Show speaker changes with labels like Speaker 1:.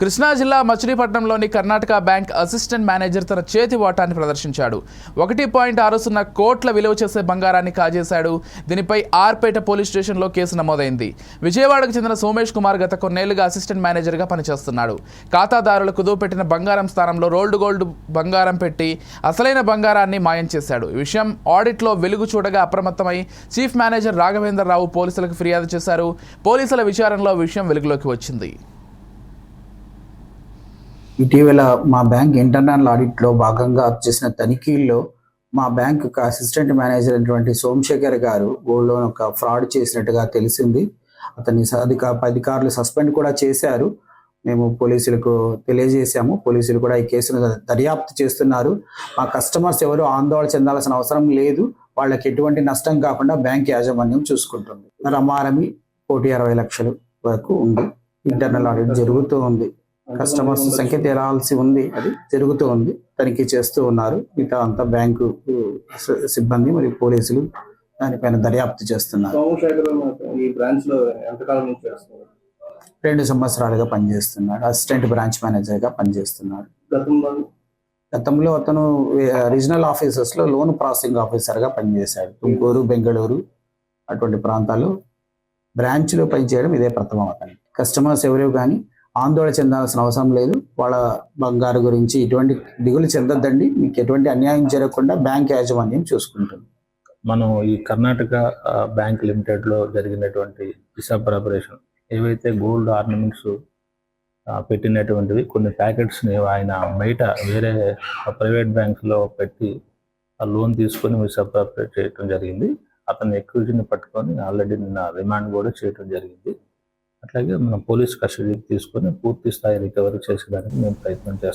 Speaker 1: కృష్ణా జిల్లా మచిలీపట్నంలోని Karnataka bank assistant manager తన చేతి వాటాన్ని ప్రదర్శించాడు. ఒకటి పాయింట్ ఆరు సున్నా కోట్ల విలువ చేసే బంగారాన్ని కాజేశాడు. దీనిపై ఆర్పేట పోలీస్ స్టేషన్లో కేసు నమోదైంది. విజయవాడకు చెందిన సోమేష్ కుమార్ గత కొన్నేళ్ళుగా అసిస్టెంట్ మేనేజర్గా పనిచేస్తున్నాడు. ఖాతాదారులకు కుదువపెట్టిన బంగారం స్థానంలో రోల్డ్ గోల్డ్ బంగారం పెట్టి అసలైన బంగారాన్ని మాయం చేశాడు. ఈ విషయం ఆడిట్లో వెలుగు చూడగా అప్రమత్తమై చీఫ్ మేనేజర్ రాఘవేంద్రరావు పోలీసులకు ఫిర్యాదు చేశారు. పోలీసుల విచారణలో విషయం వెలుగులోకి వచ్చింది.
Speaker 2: ఇటీవల మా బ్యాంక్ ఇంటర్నల్ ఆడిట్లో భాగంగా చేసిన తనిఖీల్లో మా బ్యాంకు అసిస్టెంట్ మేనేజర్ అయినటువంటి సోమశేఖర్ గారు గోల్డ్ లోన్ ఒక ఫ్రాడ్ చేసినట్టుగా తెలిసింది. అతన్ని అధిక అధికారులు సస్పెండ్ కూడా చేశారు. మేము పోలీసులకు తెలియజేశాము. పోలీసులు కూడా ఈ కేసును దర్యాప్తు చేస్తున్నారు. మా కస్టమర్స్ ఎవరు ఆందోళన చెందాల్సిన అవసరం లేదు. వాళ్ళకి ఎటువంటి నష్టం కాకుండా బ్యాంక్ యాజమాన్యం చూసుకుంటుంది. రమారమి కోటి అరవై లక్షలు వరకు ఉంది. ఇంటర్నల్ ఆడిట్ జరుగుతూ ఉంది. కస్టమర్స్ సంఖ్య తేలాల్సి ఉంది. అది జరుగుతూ ఉంది. తనిఖీ చేస్తూ ఉన్నారు. మిగతా అంతా బ్యాంకు సిబ్బంది మరియు పోలీసులు దానిపైన దర్యాప్తు చేస్తున్నారు. రెండు సంవత్సరాలుగా పనిచేస్తున్నాడు. అసిస్టెంట్ బ్రాంచ్ మేనేజర్గా పనిచేస్తున్నాడు.
Speaker 3: గతంలో?
Speaker 2: అతను రీజనల్ ఆఫీసర్స్లో లోన్ ప్రాసెసింగ్ ఆఫీసర్గా పనిచేశాడు. తుమ్కూరు బెంగళూరు అటువంటి ప్రాంతాల్లో బ్రాంచ్లో పనిచేయడం ఇదే ప్రథమం అతను కస్టమర్స్ ఎవరు కానీ ఆందోళన చెందాల్సిన అవసరం లేదు. వాళ్ళ బంగారు గురించి ఎటువంటి దిగులు చెందొద్దండి. మీకు ఎటువంటి అన్యాయం జరగకుండా బ్యాంక్ యాజమాన్యం చూసుకుంటుంది.
Speaker 4: మనం ఈ కర్ణాటక బ్యాంక్ లిమిటెడ్లో జరిగినటువంటి హిసాబ్ ప్రిపరేషన్ ఏవైతే గోల్డ్ ఆర్నమెంట్స్ పెట్టినటువంటివి కొన్ని ప్యాకెట్స్ని ఆయన బయట వేరే ప్రైవేట్ బ్యాంక్లో లో పెట్టి ఆ లోన్ తీసుకొని హిసాబ్ చేయడం జరిగింది. అతని ఎక్విటీని పట్టుకొని ఆల్రెడీ నిన్న రిమాండ్ కూడా చేయడం జరిగింది. అట్లాగే మనం పోలీస్ కస్టడీకి తీసుకొని పూర్తి స్థాయి రికవరీ చేసేదానికి మేము ప్రయత్నం చేస్తాం.